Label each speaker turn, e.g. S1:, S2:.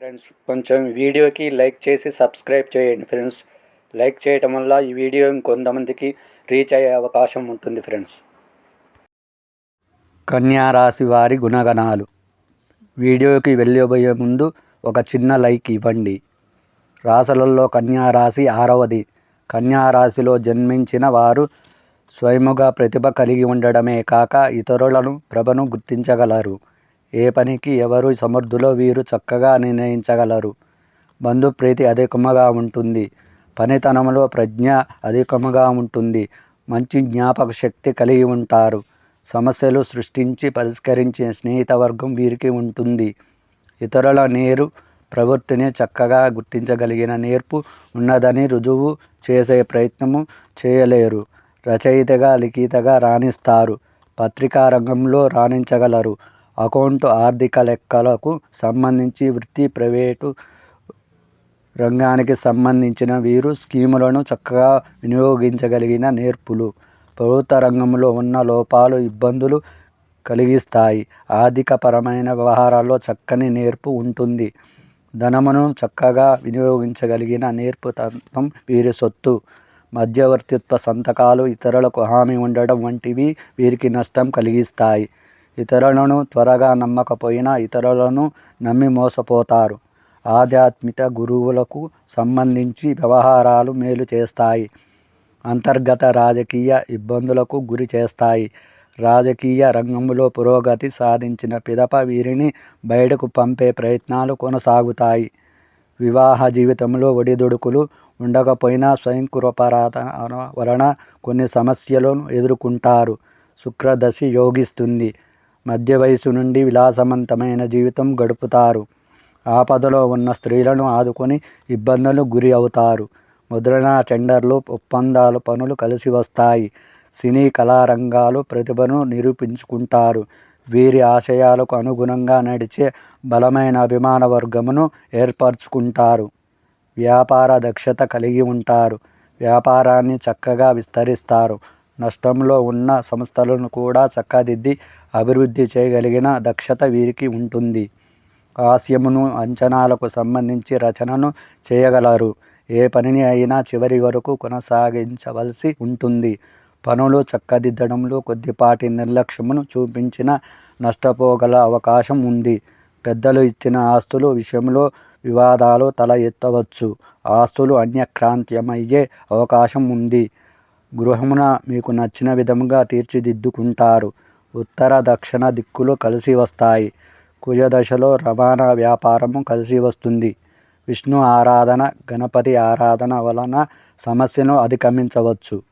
S1: Friends కొంచెం వీడియోకి like చేసి సబ్స్క్రైబ్ చేయండి ఫ్రెండ్స్. లైక్ చేయటం వల్ల ఈ వీడియో ఇంకొంతమందికి రీచ్ అయ్యే అవకాశం ఉంటుంది ఫ్రెండ్స్. కన్యారాశి వారి గుణగణాలు. వీడియోకి వెళ్ళబోయే ముందు ఒక చిన్న లైక్ ఇవ్వండి. రాశులలో కన్యారాశి ఆరవది. కన్యారాశిలో జన్మించిన వారు స్వయముగా ప్రతిభ కలిగి ఉండడమే కాక ఇతరులను ప్రభను గుర్తించగలరు. ఏ పనికి ఎవరు సమర్థులో వీరు చక్కగా నిర్ణయించగలరు. బంధుప్రీతి అధికముగా ఉంటుంది. పనితనంలో ప్రజ్ఞ అధికముగా ఉంటుంది. మంచి జ్ఞాపక శక్తి కలిగి ఉంటారు. సమస్యలు సృష్టించి పరిష్కరించే స్నేహితవర్గం వీరికి ఉంటుంది. ఇతరుల నేరు ప్రవృత్తిని చక్కగా గుర్తించగలిగిన నేర్పు ఉన్నదని రుజువు చేసే ప్రయత్నము చేయలేరు. రచయితగా లిఖితగా రాణిస్తారు. పత్రికా రంగంలో రాణించగలరు. అకౌంట్ ఆర్థిక లెక్కలకు సంబంధించి వృత్తి ప్రైవేటు రంగానికి సంబంధించిన వీరు స్కీములను చక్కగా వినియోగించగలిగిన నేర్పులు. ప్రభుత్వ రంగంలో ఉన్న లోపాలు ఇబ్బందులు కలిగిస్తాయి. ఆర్థికపరమైన వ్యవహారాల్లో చక్కని నేర్పు ఉంటుంది. ధనమును చక్కగా వినియోగించగలిగిన నేర్పు తత్వం వీరి సొత్తు. మధ్యవర్తిత్వ సంతకాలు ఇతరులకు హామీ ఉండడం వంటివి వీరికి నష్టం కలిగిస్తాయి. ఇతరులను త్వరగా నమ్మకపోయినా ఇతరులను నమ్మి మోసపోతారు. ఆధ్యాత్మిక గురువులకు సంబంధించి వ్యవహారాలు మేలు చేస్తాయి. అంతర్గత రాజకీయ ఇబ్బందులకు గురి చేస్తాయి. రాజకీయ రంగంలో పురోగతి సాధించిన పిదప వీరిని బయటకు పంపే ప్రయత్నాలు కొనసాగుతాయి. వివాహ జీవితంలో ఒడిదుడుకులు ఉండకపోయినా స్వయంకృపరాధ వలన కొన్ని సమస్యలను ఎదుర్కొంటారు. శుక్రదశి యోగిస్తుంది. మధ్య వయసు నుండి విలాసవంతమైన జీవితం గడుపుతారు. ఆపదలో ఉన్న స్త్రీలను ఆదుకొని ఇబ్బందులు గురి అవుతారు. ముద్రణ టెండర్లు ఒప్పందాలు పనులు కలిసి వస్తాయి. సినీ కళారంగాలు ప్రతిభను నిరూపించుకుంటారు. వీరి ఆశయాలకు అనుగుణంగా నడిచే బలమైన అభిమాన వర్గమును ఏర్పరచుకుంటారు. వ్యాపార దక్షత కలిగి ఉంటారు. వ్యాపారాన్ని చక్కగా విస్తరిస్తారు. నష్టంలో ఉన్న సంస్థలను కూడా చక్కదిద్ది అభివృద్ధి చేయగలిగిన దక్షత వీరికి ఉంటుంది. హాస్యమును అంచనాలకు సంబంధించి రచనను చేయగలరు. ఏ పనిని అయినా చివరి వరకు కొనసాగించవలసి ఉంటుంది. పనులు చక్కదిద్దడంలో కొద్దిపాటి నిర్లక్ష్యమును చూపించిన నష్టపోగల అవకాశం ఉంది. పెద్దలు ఇచ్చిన ఆస్తులు విషయంలో వివాదాలు తల ఎత్తవచ్చు. ఆస్తులు అన్యక్రాంత్యమయ్యే అవకాశం ఉంది. గృహమున మీకు నచ్చిన విధముగా తీర్చిదిద్దుకుంటారు. ఉత్తర దక్షిణ దిక్కులు కలిసి వస్తాయి. కుజదశలో రవాణా వ్యాపారము కలిసి వస్తుంది. విష్ణు ఆరాధన గణపతి ఆరాధన వలన సమస్యను అధిగమించవచ్చు.